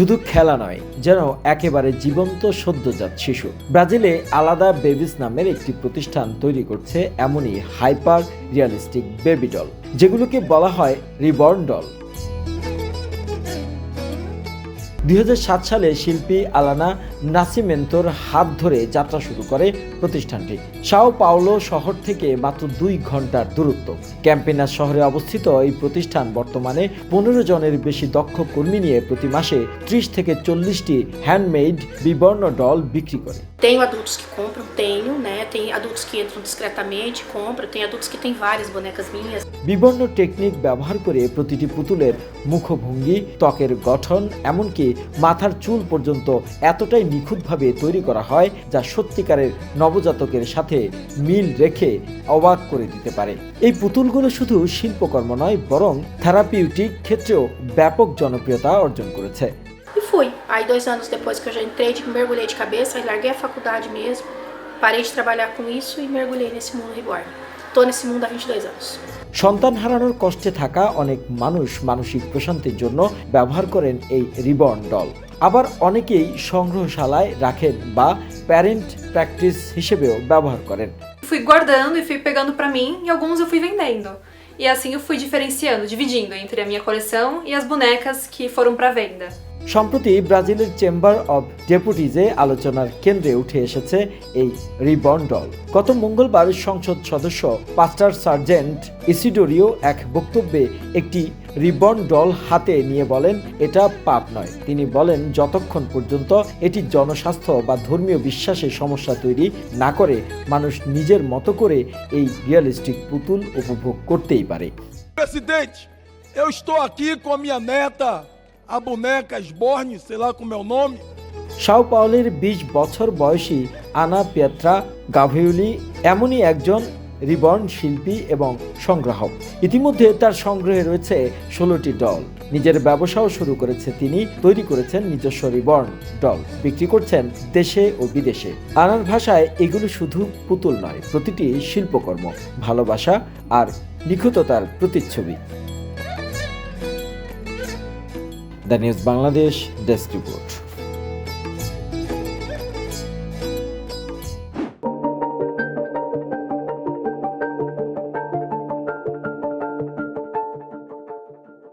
শুধু খেলা নয়, যেন একেবারে জীবন্ত সদ্যজাত শিশু। ব্রাজিলে আলাদা বেবিস নামের একটি প্রতিষ্ঠান তৈরি করছে এমনই হাইপার রিয়ালিস্টিক বেবি ডল, যেগুলোকে বলা হয় রিবর্ন ডল। দুই হাজার সাত সালে শিল্পী আলানা নাসিমেন্তোর হাত ধরে যাত্রা শুরু করে প্রতিষ্ঠানটি সাও পাওলো শহর থেকে মাত্র দুই ঘণ্টার দূরত্ব ক্যাম্পেনাস শহরে অবস্থিত এই প্রতিষ্ঠান বর্তমানে পনেরো জনের বেশি দক্ষ কর্মী নিয়ে প্রতি মাসে ত্রিশ থেকে চল্লিশটি হ্যান্ডমেড বিবর্ণ ডল বিক্রি করে Tenho adultos que compram, tenho, né? Tem adultos que entram discretamente, compram, tem adultos que têm várias bonecas minhas. বিভিন্ন টেকনিক ব্যবহার করে প্রতিটি পুতুলের মুখভঙ্গি ত্বকের গঠন এমনকি মাথার চুল পর্যন্ত এতটাই নিখুঁতভাবে তৈরি করা হয় যা সত্যিকারের নবজাতকের সাথে মিল রেখে অবাক করে দিতে পারে এই পুতুলগুলো শুধু শিল্পকর্ম নয় বরং থেরাপিউটিক ক্ষেত্রেও ব্যাপক জনপ্রিয়তা অর্জন করেছে E fui. Aí, dois anos depois que eu já entrei, de mergulhei de cabeça, aí larguei a faculdade mesmo, parei de trabalhar com isso e mergulhei nesse mundo reborn. Tô nesse mundo há 22 anos. সন্তান হারানোর কষ্টে থাকা অনেক মানুষ মানসিক প্রশান্তির জন্য ব্যবহার করেন এই রিবর্ন ডল আবার অনেকেই সংগ্রহশালায় রাখেন বা প্যারেন্ট প্র্যাকটিস হিসেবেও ব্যবহার করেন Fui guardando e fui pegando pra mim e alguns eu fui vendendo. E assim eu fui diferenciando, dividindo entre a minha coleção e as bonecas que foram pra venda. সম্প্রতি ব্রাজিলের chamber of ডেপুটিজে আলোচনার কেন্দ্রে উঠে এসেছে এই reborn doll গত মঙ্গলবার সংসদ সদস্য পাস্টার সার্জেন্ট ইসিডোরিও এক বক্তব্যে একটি রিবর্ন ডল হাতে নিয়ে বলেন এটা পাপ নয় তিনি বলেন যতক্ষণ পর্যন্ত এটি জনস্বাস্থ্য বা ধর্মীয় বিশ্বাসের সমস্যা তৈরি না করে মানুষ নিজের মতো করে এই রিয়েলিস্টিক পুতুল উপভোগ করতেই পারে Presidente, eu estou aqui com a minha neta, a boneca Sborne, sei lá como é o nome. সাও পাওলের বিশ বছর বয়সী আনা পেত্রা গাভিউলি এমনই একজন রিবর্ন শিল্পী এবং সংগ্রাহক। ইতিমধ্যে তার সংগ্রহে রয়েছে ষোলোটি ডল। নিজের ব্যবসাও শুরু করেছে তিনি, তৈরি করেছেন নিজস্ব রিবর্ন ডল। বিক্রি করছেন দেশে ও বিদেশে। আনার ভাষায় এগুলো শুধু পুতুল নয়, প্রতিটি শিল্পকর্ম, ভালোবাসা আর নিখুঁততার প্রতিচ্ছবি। The news Bangladesh desk report.